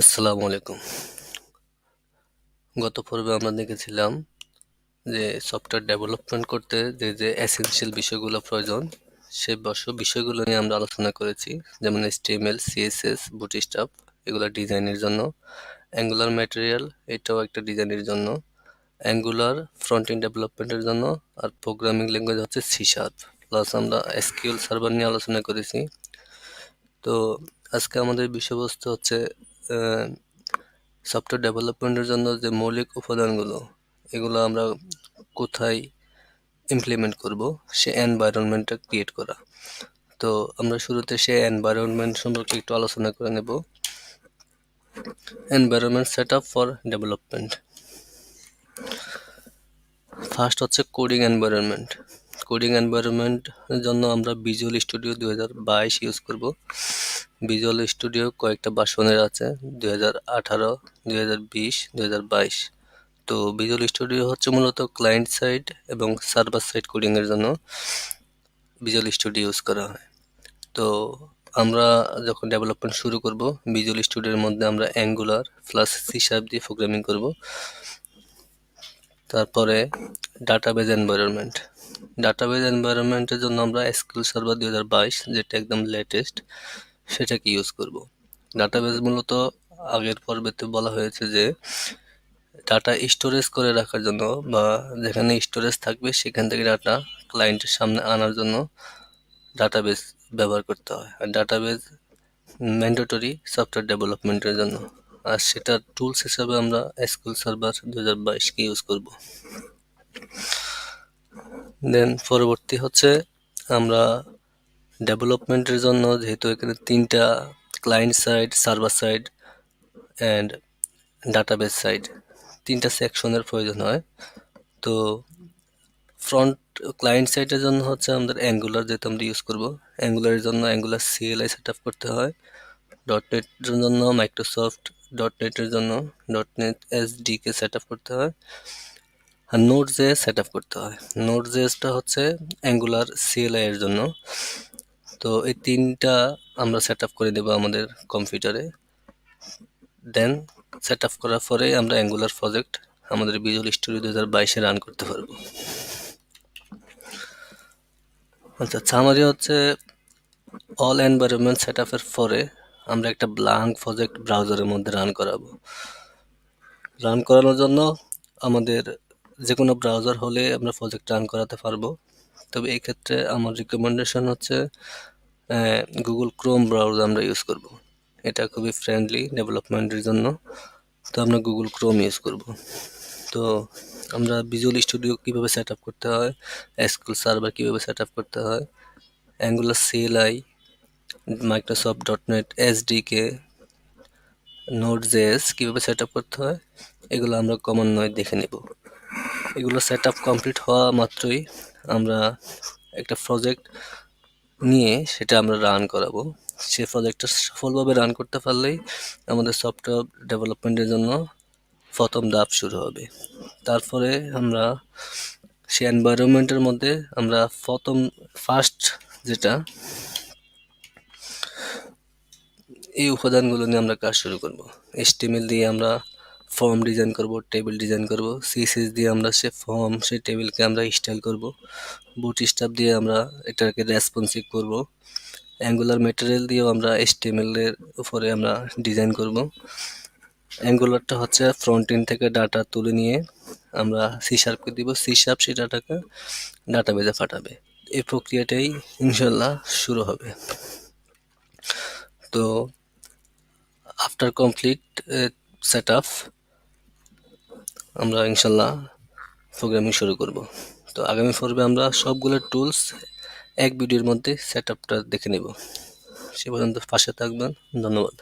আসসালামু আলাইকুম। গত পর্বে আমরা দেখেছিলাম যে সফটওয়্যার ডেভেলপমেন্ট করতে যে যে এসেনশিয়াল বিষয়গুলো প্রয়োজন, সে বিষয়গুলো নিয়ে আমরা আলোচনা করেছি, যেমন এইচটিএমএল সিএসএস বুটস্ট্র্যাপ এগুলো ডিজাইনের জন্য অ্যাঙ্গুলার ম্যাটেরিয়াল এটাও একটা ডিজাইনের জন্য অ্যাঙ্গুলার ফ্রন্ট এন্ড ডেভেলপমেন্টের জন্য, আর প্রোগ্রামিং ল্যাঙ্গুয়েজ হচ্ছে সি শার্প প্লাস আমরা এসকিউএল সার্ভার নিয়ে আলোচনা করেছি। তো আজকে আমাদের বিষয়বস্তু হচ্ছে সফটওয়্যার ডেভেলপমেন্টের জন্য যে মৌলিক উপাদানগুলো, এগুলো আমরা কোথায় ইমপ্লিমেন্ট করব, সে এনভায়রনমেন্টটা ক্রিয়েট করা। তো আমরা শুরুতে সে এনভায়রনমেন্ট সম্পর্কে একটু আলোচনা করে নেব। Environment set up for development first হচ্ছে কোডিং এনভায়রনমেন্ট কোডিং এনভায়রনমেন্টের জন্য আমরা ভিজুয়াল স্টুডিও দু হাজার বাইশ ইউজ করব। ভিজুয়াল স্টুডিও কয়েকটা বাসনের আছে, দুই হাজার আঠারো, দুই হাজার বিশ হাজার বাইশ। তো ভিজুয়াল স্টুডিও হচ্ছে মূলত ক্লায়েন্ট সাইড এবং সার্ভার সাইড কোডিংয়ের জন্য ভিজুয়াল স্টুডিও ইউজ করা হয়। তো আমরা যখন ডেভেলপমেন্ট শুরু করব ভিজুয়াল স্টুডিওর মধ্যে আমরা অ্যাঙ্গুলার প্লাস সি শার্প দিয়ে প্রোগ্রামিং করব। তারপরে ডাটাবেজ এনভায়রনমেন্ট ডাটাবেজ এনভায়রনমেন্টের জন্য আমরা এসকিউএল সার্ভার দু হাজার বাইশ, যেটা একদম লেটেস্ট সেটাকে ইউজ করব। ডাটাবেজ মূলত আগের পর্বেতে বলা হয়েছে যে ডাটা স্টোরেজ করে রাখার জন্য বা যেখানে স্টোরেজ থাকবে সেখান থেকে ডাটা ক্লায়েন্টের সামনে আনার জন্য ডাটাবেজ ব্যবহার করতে হয়। আর ডাটাবেজ ম্যান্ডেটরি সফটওয়্যার ডেভেলপমেন্টের জন্য। আর সেটা টুলস হিসাবে আমরা এসকিউএল সার্ভার দু হাজার বাইশকে ইউজ করব। দেন পরবর্তী হচ্ছে আমরা ডেভেলপমেন্টের জন্য যেহেতু এখানে তিনটা client side server side and database side তিনটা সেকশনের প্রয়োজন হয়। তো ফ্রন্ট ক্লায়েন্ট সাইডের জন্য হচ্ছে আমাদের অ্যাঙ্গুলার যেহেতু আমরা ইউজ করব অ্যাঙ্গুলারের জন্য অ্যাঙ্গুলার সিএলআই সেট আপ করতে হয়। ডট নেটের জন্য মাইক্রোসফট ডট নেটের জন্য. Dot net SDK set up করতে হয়। আর নোট জে সেট আপ করতে হয়। নোট জেসটা হচ্ছে অ্যাঙ্গুলার সিএলআই এর জন্য। তো এই তিনটা আমরা সেট আপ করে দেবো আমাদের কম্পিউটারে দেন সেট আপ করার পরে আমরা অ্যাঙ্গুলার প্রজেক্ট আমাদের ভিজুয়াল স্টুডিও দু হাজার বাইশে রান করতে পারব। আচ্ছা সামারি হচ্ছে অল এনভায়রনমেন্ট সেট আপের পরে আমরা একটা ব্লাঙ্ক প্রজেক্ট ব্রাউজারের মধ্যে রান করাবো। রান করানোর জন্য আমাদের যে কোনো ব্রাউজার হলে আমরা প্রজেক্ট রান করাতে পারব। তবে এই ক্ষেত্রে আমার রিকমেন্ডেশন হচ্ছে গুগল ক্রোম ব্রাউজার আমরা ইউজ করব। এটা খুবই ফ্রেন্ডলি ডেভেলপমেন্টের জন্য। তো আমরা গুগল ক্রোম ইউজ করব। তো আমরা ভিজুয়াল স্টুডিও কীভাবে সেট আপ করতে হয় এসকুল সার্ভার কীভাবে সেট আপ করতে হয় Angular CLI Microsoft dot net SDK Node JS কীভাবে সেট আপ করতে হয়, এগুলো আমরা কমন নয় দেখে নেব। এগুলো সেট আপ কমপ্লিট হওয়া মাত্রই আমরা একটা প্রজেক্ট নিয়ে সেটা আমরা রান করাবো। সে প্রজেক্টটা সফলভাবে রান করতে পারলেই আমাদের সফটওয়্যার ডেভেলপমেন্টের জন্য প্রথম ধাপ শুরু হবে। তারপরে আমরা সে এনভায়রনমেন্টের মধ্যে আমরা প্রথম ফার্স্ট যেটা, এই উপাদানগুলো নিয়ে আমরা কাজ শুরু করব। এস্টিমেল দিয়ে আমরা ফর্ম ডিজাইন করব টেবিল ডিজাইন করব সিএসএস দিয়ে আমরা সে ফর্ম সেই টেবিলকে আমরা স্টাইল করব বুট স্টাফ দিয়ে আমরা এটাকে রেসপন্সিভ করব অ্যাঙ্গুলার মেটেরিয়াল দিয়েও আমরা এর উপরে আমরা ডিজাইন করব অ্যাঙ্গুলারটা হচ্ছে ফ্রন্ট এন্ড থেকে ডাটা তুলে নিয়ে আমরা সি শার্পকে দিব সি শার্প সেই ডাটাকে ডাটা বেজে ফাটাবে এই প্রক্রিয়াটাই ইনশাল্লাহ শুরু হবে। তো আফটার কমপ্লিট সেট আপ আমরা ইনশাল্লাহ প্রোগ্রামিং শুরু করব। তো আগামী পর্বে আমরা সবগুলো টুলস এক ভিডিওর মধ্যে সেট আপটা দেখে নেব। সে পর্যন্ত পাশে থাকবেন। ধন্যবাদ।